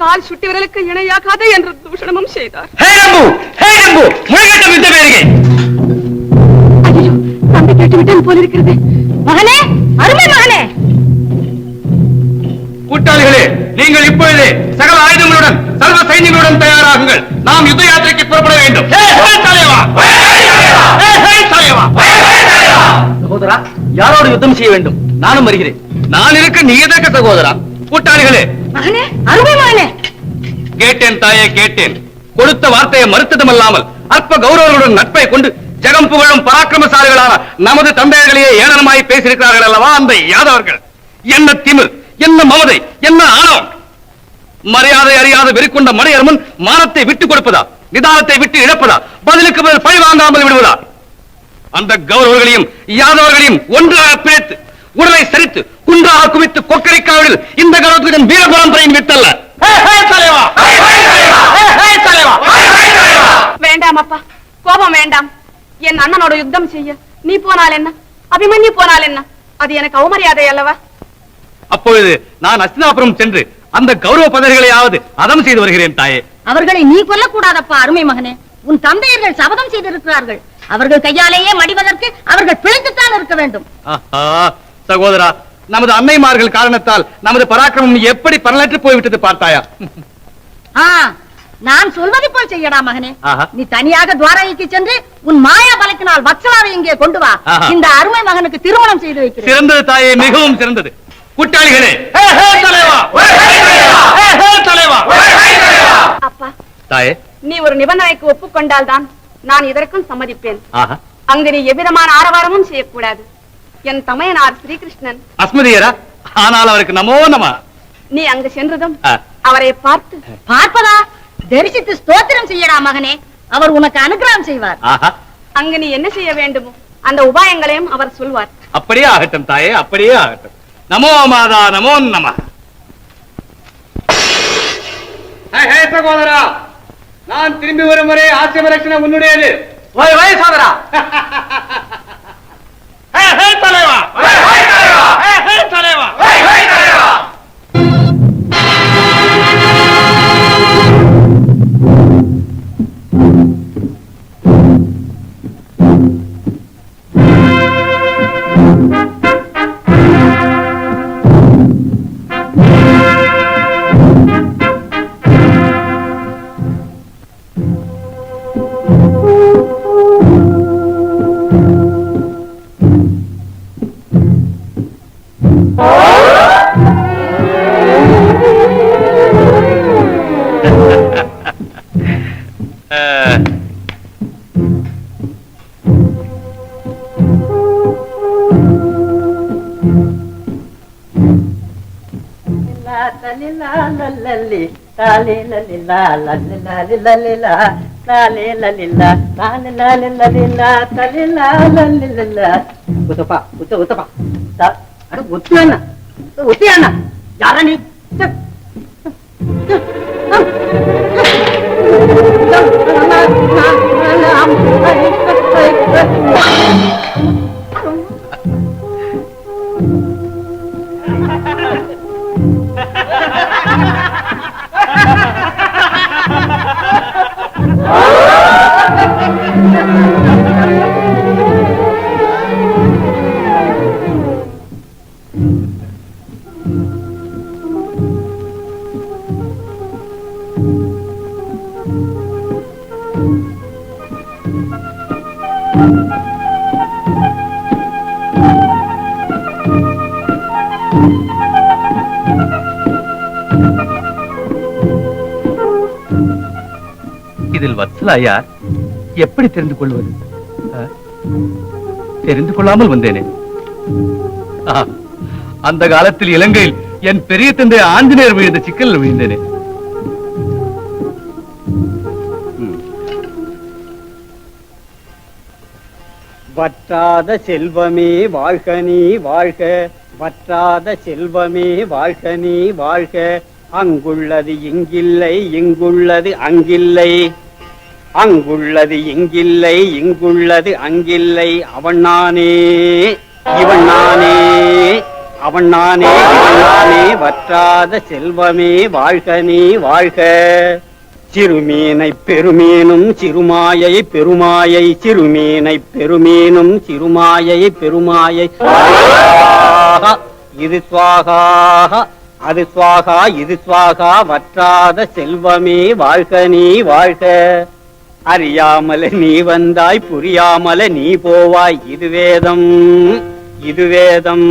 கால் சுட்டி விரலுக்கு இணையாகாது என்று தூஷணமும் செய்தார். தம்பி போல இருக்கிறது மகனே அருமை மகனே! கூட்டாளிகளே நீங்கள் இப்பொழுது சகல ஆயுதங்களுடன் சர்வ சைன்யங்களுடன் தயாராகுங்கள். நாம் யுத்த யாத்திரைக்கு புறப்பட வேண்டும்! சகோதரா யாரோடு யுத்தம் செய்ய வேண்டும்? நானும் வருகிறேன். நான் இருக்க நீ எதற்கு சகோதரா. கூட்டாளிகளே மகனே அருமை மகனே. கேட்டேன் தாயே கேட்டேன். கொடுத்த வார்த்தையை மறுத்ததுமல்லாமல் அற்ப கௌரவர்களுடன் நட்பை கொண்டு ஜெகம் புகழும் பராக்கிரமசாலிகளான நமது தந்தையர்களையே ஏளனமாய் பேசியிருக்கிறார்கள் அல்லவா அந்த யாதவர்கள்? என்ன திமிர் என்ன மமதை என்ன ஆணவம் மரியாதை அறியாத வெறிக்கொண்ட மனையர் முன் மானத்தை விட்டுக் கொடுப்பதா? நிதானத்தை விட்டு இழப்பதா? பதிலுக்கு பதில் பழி வாங்காமல் விடுவதா? அந்த கௌரவர்களையும் யாதவர்களையும் ஒன்றாக பிழைத்து உடலை சரித்து குன்றாக குவித்து கொக்கரிக்காவில் இந்த ஹே, தலைவா! ஹே, ஹே, தலைவா! வேண்டாம் அப்பா கோபம் வேண்டாம். என் அண்ணனோட யுத்தம் செய்ய. நீ போனால் என்ன? அபிமன்யு போனால் என்ன? அது எனக்கு அவமரியாதை அல்லவா? அப்பொழுது நான் அஸ்தினாபுரம் சென்று அந்த கௌரவ பதவிகளையாவது அதம் செய்து வருகிறேன் தாயே. அவர்களை நீ கொல்லக்கூடாதப்பா அருமை மகனே. உன் தந்தையர்கள் சபதம் செய்திருக்கிறார்கள். அவர்கள் கையாலேயே மடிவதற்கு அவர்கள் பிழைத்துத்தான் இருக்க வேண்டும். ஆஹா, சகோதரா நமது அன்னைமார்கள் காரணத்தால் நமது பராக்கிரமம் எப்படி பரலற்று போய்விட்டது பார்த்தாயா? நான் சொல்வது போல் செய்யடா மகனே. ஆஹா. நீ தனியாக துவாரகைக்கு சென்று உன் மாயா பலக்கினால் வத்சலாவை இங்கே கொண்டு வா. இந்த அருமை மகனுக்கு திருமணம் செய்து வைக்கிறேன். சிறந்தது தாயே மிகவும் சிறந்தது. கூட்டாளிகளே! அப்பா தாயே. நீ ஒரு நிபந்தனைக்கு ஒப்புக்கொண்டால் தான் நான் இதற்கும் சம்மதிப்பேன். அங்கு நீ எவ்விதமான ஆரவாரமும் செய்யக்கூடாது. என் தமையனார் ஸ்ரீகிருஷ்ணன். அஸ்மதியரா ஆனால் அவருக்கு நமோ நம. நீ அங்கு சென்றதும். அவரை பார்த்து பார்ப்பதா? தரிசித்து ஸ்தோத்திரம் செய்யடா மகனே அவர் உனக்கு அனுகிரகம் செய்வார். ஆஹா. அங்கு நீ என்ன செய்ய வேண்டுமோ அந்த உபாயங்களையும் அவர் சொல்வார். அப்படியே ஆகட்டும் தாயே அப்படியே ஆகட்டும். நமோ மாதா நமோ நம. சகோதரா. நான் திரும்பி வரும் வரை ஆசிய உன்னுடையது. வை வை சோதரா. ఉతపా ఉత ఉతపా అరే ఒత్తి అన్న ఒత్తి అన్న యారని అమ్మ இதில் யார்? எப்படி தெரிந்து கொள்வது? தெரிந்து கொள்ளாமல் வந்தேனே. அந்த காலத்தில் இலங்கையில் என் பெரிய தந்தை ஆஞ்சநேயர் விழுந்த சிக்கலில் விழுந்தேனே வற்றாத செல்வமே வாழ்க நீ வாழ்க. வற்றாத செல்வமே வாழ்க நீ வாழ்க. அங்குள்ளது இங்கில்லை இங்குள்ளது அங்கில்லை. அங்குள்ளது இங்கில்லை இங்குள்ளது அங்கில்லை அவன் நானே இவன் நானே அவன் நானே இவன் நானே வற்றாத செல்வமே வாழ்க நீ வாழ்க. சிறுமீனை பெருமீனும் சிறுமாயை பெருமாயை சிறுமீனை பெருமீனும் சிறுமாயை பெருமாயை. சுவாகா, இது சுவாகா அது சுவாகா இது சுவாகா வற்றாத செல்வமே வாழ்க நீ வாழ்க. அறியாமல நீ வந்தாய் புரியாமல நீ போவாய். இது வேதம் இது வேதம்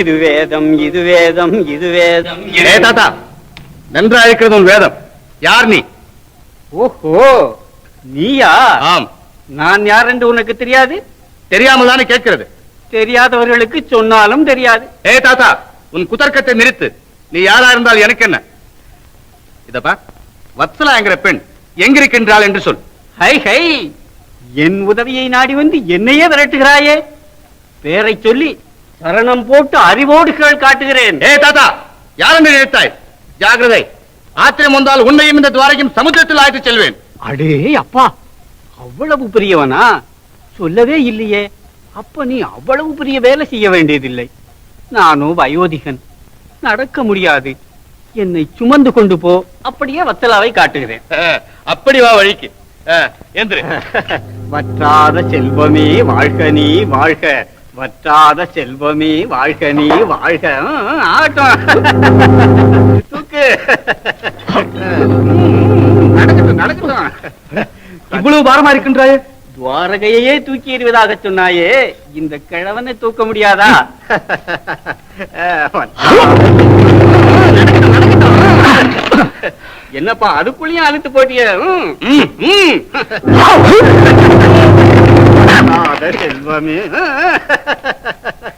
இது வேதம் இது வேதம் இது வேதம். தாத்தா நன்றா இருக்கிறது உன் வேதம். யார் நீ? ஓஹோ நீயா? ஆம். நான் யார் என்று உனக்கு தெரியாது? தெரியாமல் தானே கேட்கிறது. தெரியாதவர்களுக்கு சொன்னாலும் தெரியாது. ஏ தாத்தா உன் குதர்க்கத்தை நிறுத்து. நீ யாரா இருந்தால் எனக்கு என்ன? இதப்பா வத்சலாங்கிற பெண் எங்கிருக்கின்றாள் என்று சொல். High high. என் உதவியை நாடி வந்து என்னையே விரட்டுகிறாயே. பேரை சொல்லி சரணம் போட்டு அறிவோடு கேள் காட்டுகிறேன். ஏ தாத்தா யார் என்று நினைத்தாய்? ஜாகிரதை ஆத்திரம் வந்தால் உன்னையும் இந்த துவாரையும் சமுத்திரத்தில் ஆய்த்து செல்வேன். அடே அப்பா அவ்வளவு பெரியவனா? சொல்லவே இல்லையே. அப்ப நீ அவ்வளவு பெரிய வேலை செய்ய வேண்டியதில்லை. நானும் வயோதிகன். நடக்க முடியாது. என்னை சுமந்து கொண்டு போ. அப்படியே வத்தலாவை காட்டுகிறேன். அப்படி வா வழிக்கு. எந்திரு. வற்றாத செல்வமே வாழ்க நீ வாழ்க. வற்றாத செல்வமே வாழ்க நீ வாழ்க. ஆ, ஆகட்டும் தூக்கு. நடக்கட்டும் நடக்கட்டும். இவ்வளவு பாரமா இருக்கின்றாயே? துவாரகையே தூக்கி எறிவதாக சொன்னாயே. இந்த கிழவனை தூக்க முடியாதா? என்னப்பா அதுக்குள்ளேயும் அழுத்து போட்டிய.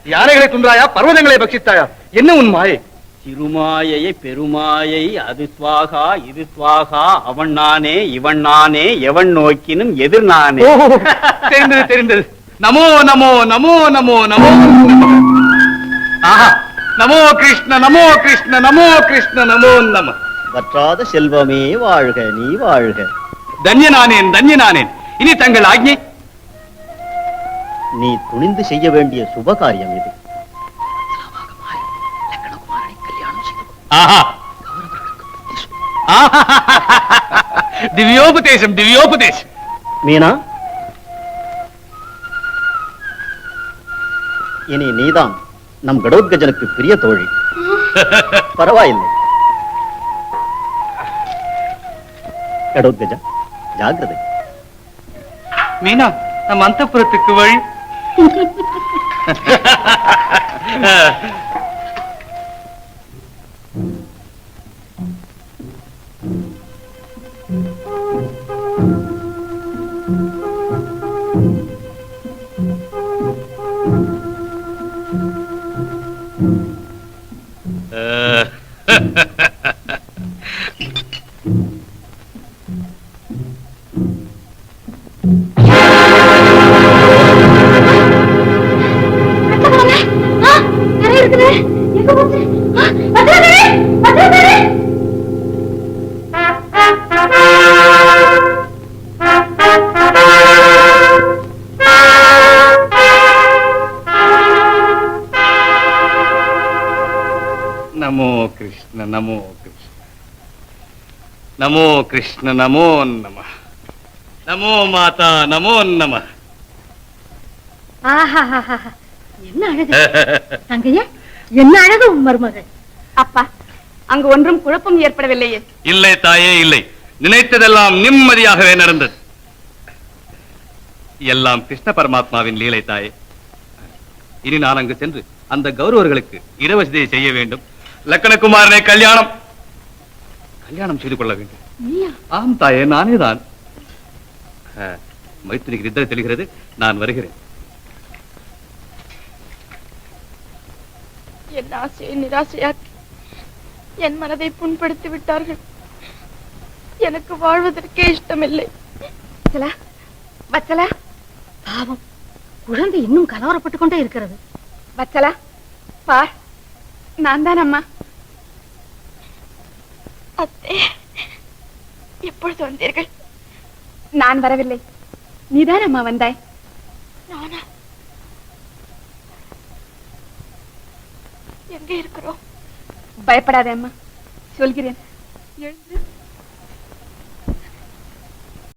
யானைகளை துன்றாயா பர்வதங்களை பட்சித்தாயா என்ன உன் மாயை பெருமாயை அது சுவாகா இது சுவாகா அவன் நானே இவன் நானே எவன் நோக்கினும் எதிர் நானே. தெரிந்தது தெரிந்தது. நமோ நமோ நமோ நமோ நமோ. ஆஹா நமோ கிருஷ்ண நமோ கிருஷ்ண நமோ கிருஷ்ண நமோ நம. வற்றாத செல்வமே வாழ்க நீ வாழ்க. தன்யனானேன் தன்யனானேன். இனி தங்கள் ஆக்ஞை. நீ துணிந்து செய்ய வேண்டிய சுப காரியம் இது ஆஹா. ஆஹா. திவ்யோபதேசம் திவ்யோபதேசம். மீனா? இனி நீதான். நம் கடோத்கஜனுக்கு பிரிய தோழி. பரவாயில்லை. கடோத்கஜா ஜாகிரதை மீனா நம் அந்தப்புறத்துக்கு வழி. நமோ நமோ கிருஷ்ண. நமோ கிருஷ்ண நமோ நம. நமோ மாதா நமோ நம. என்ன அழகு? தங்கையா என்ன அழகு உன் மருமகள்? அப்பா அங்கு ஒன்றும் குழப்பம் ஏற்படவில்லையே. இல்லை தாயே இல்லை. நினைத்ததெல்லாம் நிம்மதியாகவே நடந்தது. எல்லாம் கிருஷ்ண பரமாத்மாவின் லீலை தாயே. இனி நான் அங்கு சென்று அந்த கௌரவர்களுக்கு இடவசதியை செய்ய வேண்டும். லக்கணகுமாரனை கல்யாணம். கல்யாணம் செய்து கொள்ள வேண்டும். ஆம் தாயே நானே தான். மைத்திரிக்கு நித்திரை தெளிகிறது. நான் வருகிறேன். என் ஆசையை நிராசையாக்கி என் மனதை புண்படுத்தி விட்டார்கள். எனக்கு வாழ்வதற்கே இஷ்டமில்லை. வச்சலா வச்சலா. பாவம் குழந்தை இன்னும் கலவரப்பட்டுக் கொண்டே இருக்கிறது. வச்சலா பார். நான் தான் அம்மா அத்தே எப்பொழுது வந்தீர்கள்? நான் வரவில்லை. நீதான் அம்மா வந்தாய்? நானா? எங்க இருக்கிறோம்? பயப்படாதே அம்மா சொல்கிறேன். எழுந்து